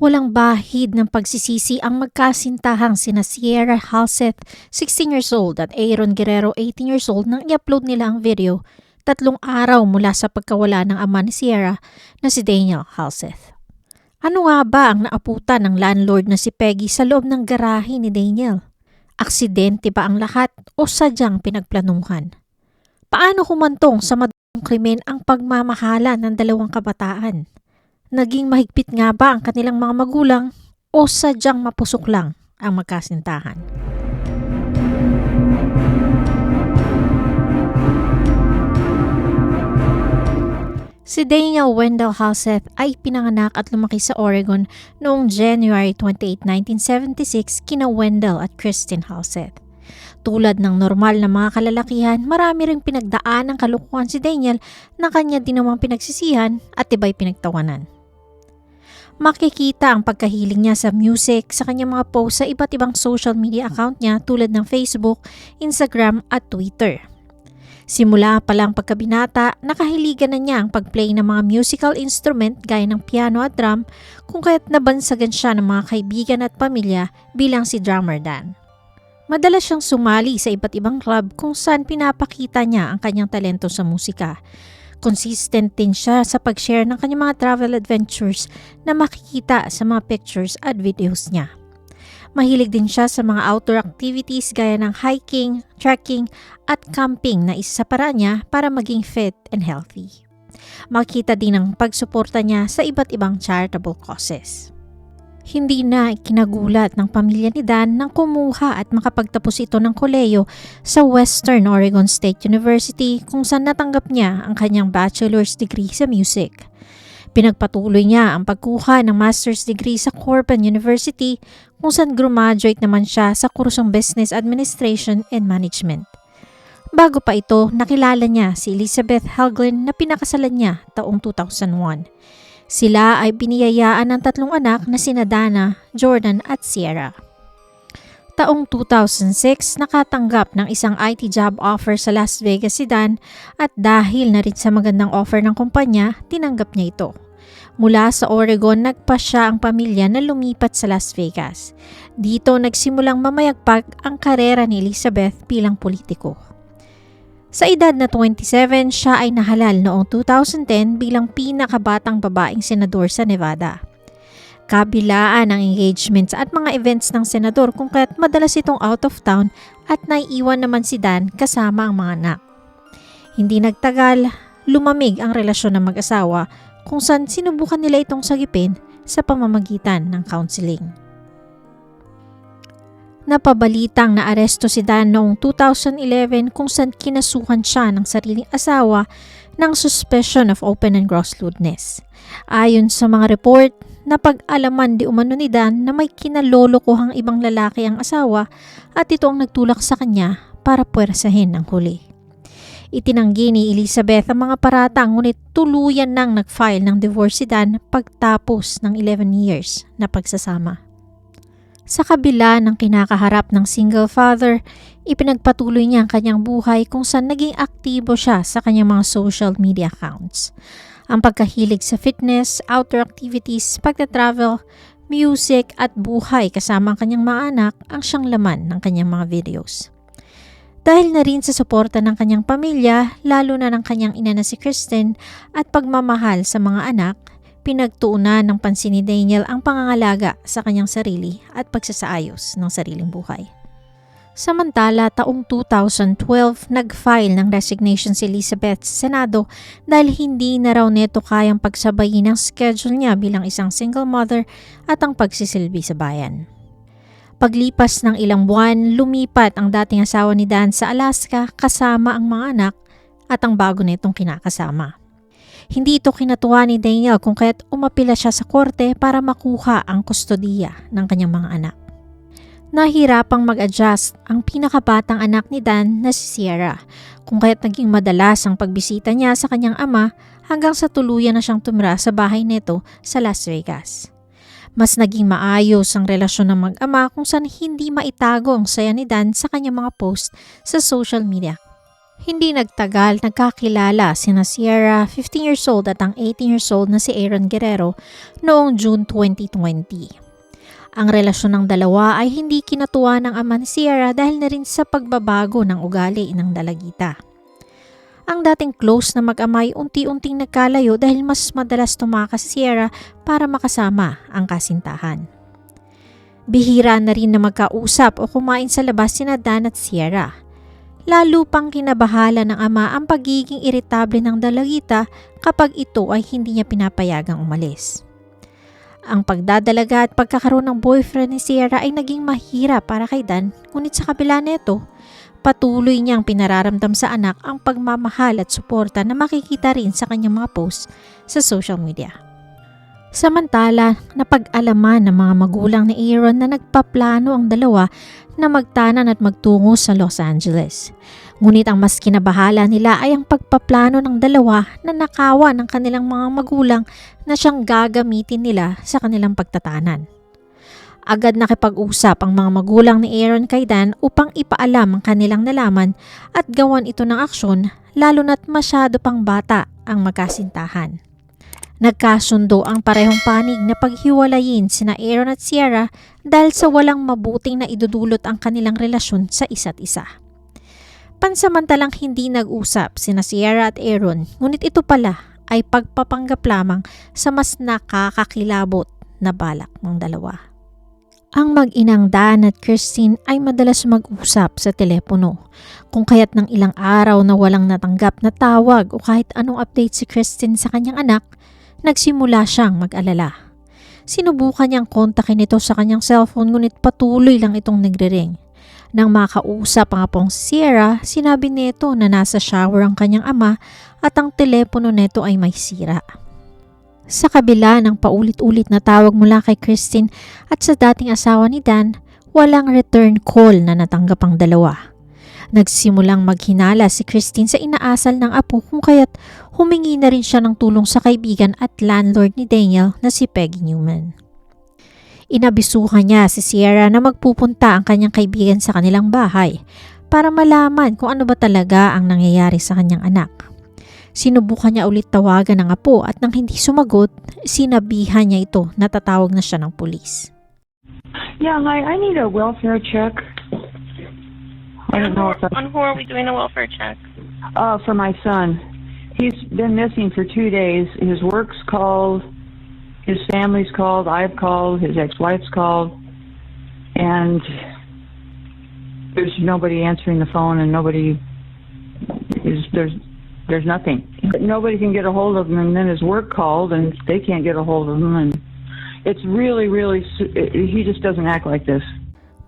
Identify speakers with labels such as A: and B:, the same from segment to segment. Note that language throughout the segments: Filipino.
A: Walang bahid ng pagsisisi ang magkasintahang sina Sierra Halseth, 16 years old, at Aaron Guerrero, 18 years old, nang i-upload nila ang video tatlong araw mula sa pagkawala ng ama ni Sierra na si Daniel Halseth. Ano nga ba ang naaputan ng landlord na si Peggy sa loob ng garahe ni Daniel? Aksidente ba ang lahat o sadyang pinagplanuhan? Paano humantong sa madaming krimen ang pagmamahala ng dalawang kabataan? Naging mahigpit nga ba ang kanilang mga magulang o sadyang mapusok lang ang magkasintahan? Si Daniel Wendell Halseth ay pinanganak at lumaki sa Oregon noong January 28, 1976 kina Wendell at Kristen Halseth. Tulad ng normal na mga kalalakihan, marami ring pinagdaan ng kalukuhan si Daniel na kanya din namang pinagsisihan at iba'y pinagtawanan. Makikita ang pagkahiling niya sa music sa kanyang mga post sa iba't ibang social media account niya tulad ng Facebook, Instagram at Twitter. Simula pa lang pagkabinata, nakahiligan na niya ang pagplay ng mga musical instrument gaya ng piano at drum kung kaya't nabansagan siya ng mga kaibigan at pamilya bilang si drummer Dan. Madalas siyang sumali sa iba't ibang club kung saan pinapakita niya ang kanyang talento sa musika. Consistent din siya sa pag-share ng kanyang mga travel adventures na makikita sa mga pictures at videos niya. Mahilig din siya sa mga outdoor activities gaya ng hiking, trekking at camping na isa sa paraan niya para maging fit and healthy. Makita din ang pagsuporta niya sa iba't ibang charitable causes. Hindi na kinagulat ng pamilya ni Dan nang kumuha at makapagtapos ito ng koleyo sa Western Oregon State University kung saan natanggap niya ang kanyang bachelor's degree sa music. Pinagpatuloy niya ang pagkuha ng master's degree sa Corban University kung saan graduate naman siya sa kursong Business Administration and Management. Bago pa ito, nakilala niya si Elizabeth Helglin na pinakasalan niya taong 2001. Sila ay biniyayaan ng tatlong anak na sina Dana, Jordan at Sierra. Taong 2006, nakatanggap ng isang IT job offer sa Las Vegas si Dan at dahil na rin sa magandang offer ng kumpanya, tinanggap niya ito. Mula sa Oregon, nagpa siya ang pamilya na lumipat sa Las Vegas. Dito nagsimulang mamayagpag ang karera ni Elizabeth bilang politiko. Sa edad na 27, siya ay nahalal noong 2010 bilang pinakabatang babaeng senador sa Nevada. Kabilaan ang engagements at mga events ng senador kung kaya't madalas itong out of town at naiiwan naman si Dan kasama ang mga anak. Hindi nagtagal, lumamig ang relasyon ng mag-asawa kung saan sinubukan nila itong sagipin sa pamamagitan ng counseling. Na aresto si Dan noong 2011 kung saan kinasuhan siya ng sariling asawa ng suspicion of open and gross lewdness. Ayon sa mga report, napag-alaman di umano ni Dan na may kinalolokohang ibang lalaki ang asawa at ito ang nagtulak sa kanya para puwersahin ang huli. Itinanggi ni Elizabeth ang mga paratang ngunit tuluyan nang nag-file ng divorce si Dan pagtapos ng 11 years na pagsasama. Sa kabila ng kinakaharap ng single father, ipinagpatuloy niya ang kanyang buhay kung saan naging aktibo siya sa kanyang mga social media accounts. Ang pagkahilig sa fitness, outdoor activities, pagta-travel, music at buhay kasama ang kanyang mga anak ang siyang laman ng kanyang mga videos. Dahil na rin sa suporta ng kanyang pamilya, lalo na ng kanyang ina na si Kristen at pagmamahal sa mga anak, pinagtuunan ng pansin ni Daniel ang pangangalaga sa kanyang sarili at pagsasaayos ng sariling buhay. Samantala, taong 2012, nag-file ng resignation si Elizabeth sa Senado dahil hindi na raw neto kayang pagsabayin ang schedule niya bilang isang single mother at ang pagsisilbi sa bayan. Paglipas ng ilang buwan, lumipat ang dating asawa ni Dan sa Alaska kasama ang mga anak at ang bago nitong kinakasama. Hindi ito kinatuwa ni Daniel kung kaya't umapila siya sa korte para makuha ang kustodiya ng kanyang mga anak. Nahirapang mag-adjust ang pinakabatang anak ni Dan na si Sierra kung kaya't naging madalas ang pagbisita niya sa kanyang ama hanggang sa tuluyan na siyang tumira sa bahay nito sa Las Vegas. Mas naging maayos ang relasyon ng mag-ama kung saan hindi maitago ang saya ni Dan sa kanyang mga post sa social media. Hindi nagtagal, nagkakilala sina Sierra, 15 years old at ang 18 years old na si Aaron Guerrero noong June 2020. Ang relasyon ng dalawa ay hindi kinatuwa ng ama ni Sierra dahil na rin sa pagbabago ng ugali ng dalagita. Ang dating close na mag-amay unti-unting nagkalayo dahil mas madalas tumakas si Sierra para makasama ang kasintahan. Bihira na rin na magkausap o kumain sa labas sina Dan at Sierra. Lalo pang kinabahala ng ama ang pagiging iritable ng dalagita kapag ito ay hindi niya pinapayagang umalis. Ang pagdadalaga at pagkakaroon ng boyfriend ni Sierra ay naging mahirap para kay Dan, ngunit sa kabila nito, patuloy niyang pinararamdam sa anak ang pagmamahal at suporta na makikita rin sa kanyang mga posts sa social media. Samantala, napag-alaman ng mga magulang ni Aaron na nagpaplano ang dalawa na magtanan at magtungo sa Los Angeles. Ngunit ang mas kinabahala nila ay ang pagpaplano ng dalawa na nakawa ng kanilang mga magulang na siyang gagamitin nila sa kanilang pagtatanan. Agad nakipag-usap ang mga magulang ni Aaron kay Dan upang ipaalam ang kanilang nalaman at gawan ito ng aksyon lalo na't masyado pang bata ang magkasintahan. Nagkasundo ang parehong panig na paghiwalayin sina Aaron at Sierra dahil sa walang mabuting na idudulot ang kanilang relasyon sa isa't isa. Pansamantalang hindi nag-usap sina Sierra at Aaron, ngunit ito pala ay pagpapanggap lamang sa mas nakakakilabot na balak ng dalawa. Ang mag-inang Dan at Christine ay madalas mag-usap sa telepono. Kung kaya't ng ilang araw na walang natanggap na tawag o kahit anong update si Christine sa kanyang anak, nagsimula siyang mag-alala. Sinubukan niyang kontakin ito sa kanyang cellphone ngunit patuloy lang itong nagre-ring. Nang makausap ang apong si Sierra, sinabi nito na nasa shower ang kanyang ama at ang telepono nito ay may sira. Sa kabila ng paulit-ulit na tawag mula kay Christine at sa dating asawa ni Dan, walang return call na natanggap ang dalawa. Nagsimulang maghinala si Christine sa inaasal ng apo kung kaya't humingi na rin siya ng tulong sa kaibigan at landlord ni Daniel na si Peggy Newman. Inabisuhan niya si Sierra na magpupunta ang kanyang kaibigan sa kanilang bahay para malaman kung ano ba talaga ang nangyayari sa kanyang anak. Sinubukan niya ulit tawagan ng apo at nang hindi sumagot, sinabihan niya ito na tatawag na siya ng pulis.
B: Yeah, I, I need a welfare check. I don't know if that's,
C: On who are we doing a welfare check?
B: uh, for my son. He's been missing for two days. His work's called, his family's called, I've called, his ex-wife's called, and there's nobody answering the phone and nobody is, there's, there's nothing. Nobody can get a hold of him and then his work called and they can't get a hold of him and it's really, really, he just doesn't act like this.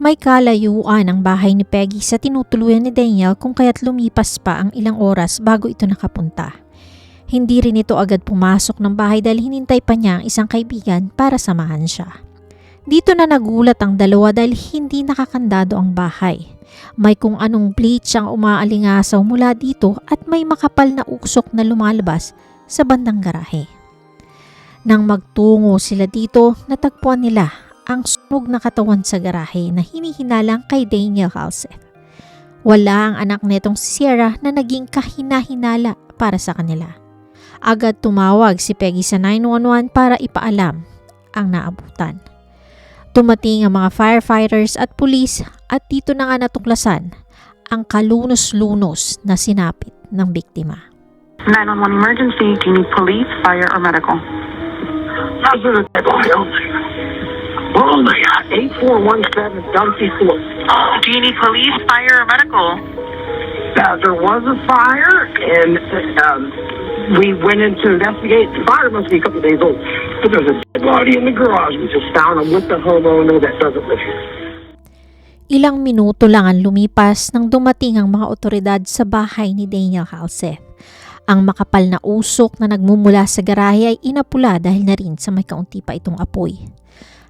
A: May kalayuan ang bahay ni Peggy sa tinutuluyan ni Daniel kung kaya't lumipas pa ang ilang oras bago ito nakapunta. Hindi rin ito agad pumasok ng bahay dahil hinintay pa niya ang isang kaibigan para samahan siya. Dito na nagulat ang dalawa dahil hindi nakakandado ang bahay. May kung anong bleach ang umaalingasaw mula dito at may makapal na usok na lumalabas sa bandang garahe. Nang magtungo sila dito, natagpuan nila ang sunog na katawan sa garahe na hinihinalang kay Daniel Halseth. Wala ang anak nitong si Sierra na naging kahina-hinala para sa kanila. Agad tumawag si Peggy sa 911 para ipaalam ang naabutan. Tumating ang mga firefighters at pulis at dito na nga natuklasan ang kalunos-lunos na sinapit ng biktima.
D: 911 emergency. Do you need police, fire, or medical?
E: President only. Only 8417 Dunphy Court.
D: Do you need police, fire, or medical?
E: Now, there was a fire, and um, we went in to investigate. The fire must be a couple days old. But there's a dead body in the garage. We just found him with the homeowner that doesn't live here.
A: Ilang minuto lang ang lumipas nang dumating ang mga otoridad sa bahay ni Daniel Halseth. Ang makapal na usok na nagmumula sa garahe ay inapula dahil na rin sa may kaunti pa itong apoy.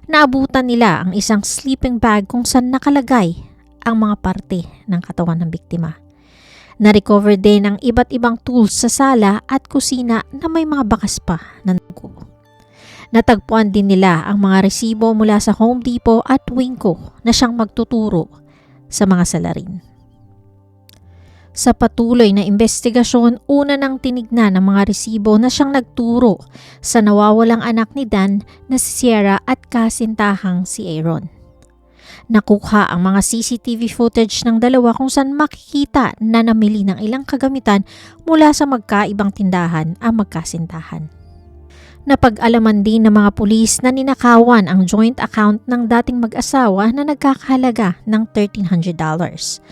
A: Naabutan nila ang isang sleeping bag kung saan nakalagay ang mga parte ng katawan ng biktima. Na-recover din ang iba't ibang tools sa sala at kusina na may mga bakas pa ng dugo. Natagpuan din nila ang mga resibo mula sa Home Depot at Winco na siyang magtuturo sa mga salarin. Sa patuloy na investigasyon, una nang tinignan ng mga resibo na siyang nagturo sa nawawalang anak ni Dan na si Sierra at kasintahang si Aaron. Nakuha ang mga CCTV footage ng dalawa kung saan makikita na namili ng ilang kagamitan mula sa magkaibang tindahan ang magkasintahan. Napag-alaman din ng mga pulis na ninakawan ang joint account ng dating mag-asawa na nagkakahalaga ng $1,300.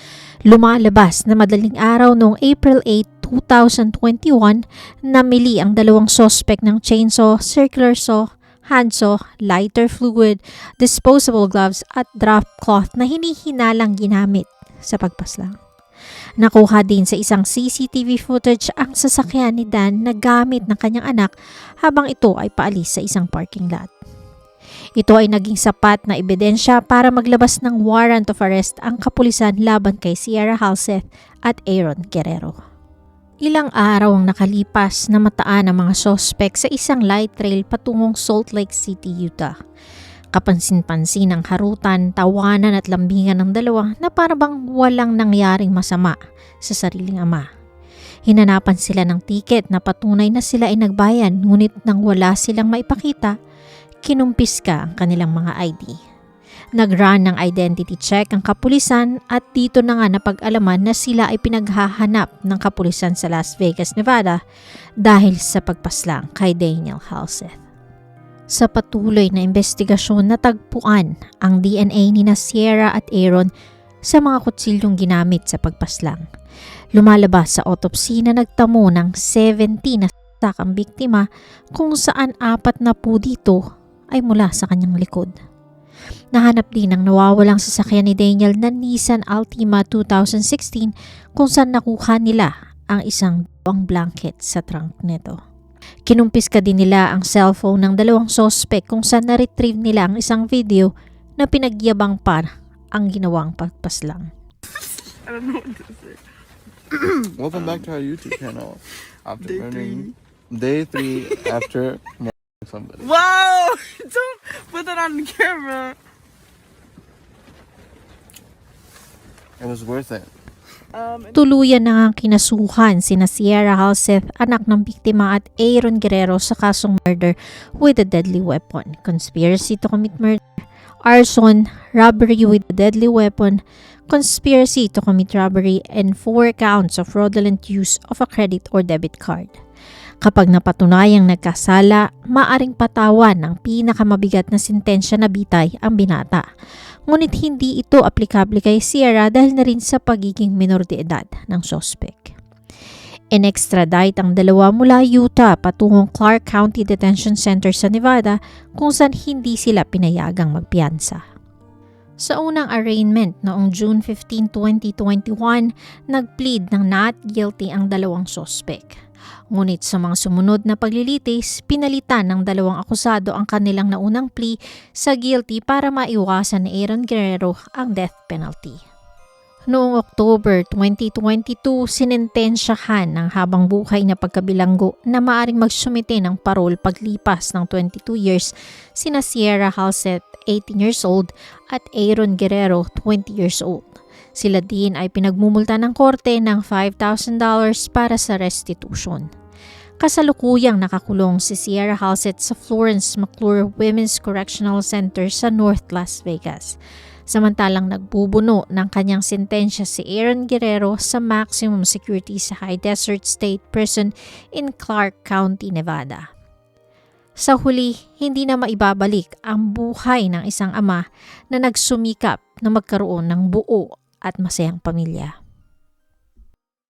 A: Lumalabas na madaling araw noong April 8, 2021, namili ang dalawang sospek ng chainsaw, circular saw, handsaw, lighter fluid, disposable gloves at drop cloth na hinihinalang ginamit sa pagpaslang. Nakuha din sa isang CCTV footage ang sasakyan ni Dan na gamit ng kanyang anak habang ito ay paalis sa isang parking lot. Ito ay naging sapat na ebidensya para maglabas ng warrant of arrest ang kapulisan laban kay Sierra Halseth at Aaron Guerrero. Ilang araw ang nakalipas na mataan ang mga sospek sa isang light trail patungong Salt Lake City, Utah. Kapansin-pansin ang harutan, tawanan at lambingan ng dalawa na parabang walang nangyaring masama sa sariling ama. Hinanapan sila ng tiket na patunay na sila ay nagbayan ngunit nang wala silang maipakita, kinumpis ka ang kanilang mga ID. Nag-run ng identity check ang kapulisan at dito na nga napag-alaman na sila ay pinaghahanap ng kapulisan sa Las Vegas, Nevada dahil sa pagpaslang kay Daniel Halseth. Sa patuloy na investigasyon natagpuan ang DNA ni na Sierra at Aaron sa mga kutsilyong ginamit sa pagpaslang. Lumalabas sa autopsy na nagtamo ng 70 na sakang biktima kung saan apat na po dito ay mula sa kanyang likod. Nahanap din ang nawawalang sasakyan ni Daniel na Nissan Altima 2016 kung saan nakuha nila ang isang buwang blanket sa trunk nito. Kinumpis ka din nila ang cellphone ng dalawang sospek kung saan na-retrieve nila ang isang video na pinagyabang pa ang ginawang pagpaslang.
C: Welcome back to our YouTube channel. After day three after murdering somebody.
F: Whoa! Don't put that on the camera.
C: It was worth it.
F: Um,
A: Tuluyan na nga kinasuhan sina Sierra Halseth, anak ng biktima at Aaron Guerrero sa kasong murder with a deadly weapon, conspiracy to commit murder, arson, robbery with a deadly weapon, conspiracy to commit robbery, and four counts of fraudulent use of a credit or debit card. Kapag napatunayang nagkasala, maaring patawan ng pinakamabigat na sintensya na bitay ang binata. Ngunit hindi ito aplikable kay Sierra dahil na rin sa pagiging minor de edad ng sospek. In-extradite ang dalawa mula Utah patungong Clark County Detention Center sa Nevada kung saan hindi sila pinayagang magpiyansa. Sa unang arraignment noong June 15, 2021, nag-plead ng not guilty ang dalawang sospek. Ngunit sa mga sumunod na paglilitis, pinalitan ng dalawang akusado ang kanilang naunang plea sa guilty para maiwasan ni Aaron Guerrero ang death penalty. Noong October 2022, sinintensyahan ng habang buhay na pagkabilanggo na maaring magsumite ng parol paglipas ng 22 years sina Sierra Halseth, 18 years old, at Aaron Guerrero, 20 years old. Sila din ay pinagmumulta ng korte ng $5,000 para sa restitution. Kasalukuyang nakakulong si Sierra Halseth sa Florence McClure Women's Correctional Center sa North Las Vegas. Samantalang nagbubuno ng kanyang sentensya si Aaron Guerrero sa maximum security sa High Desert State Prison in Clark County, Nevada. Sa huli, hindi na maibabalik ang buhay ng isang ama na nagsumikap na magkaroon ng buo at masayang pamilya.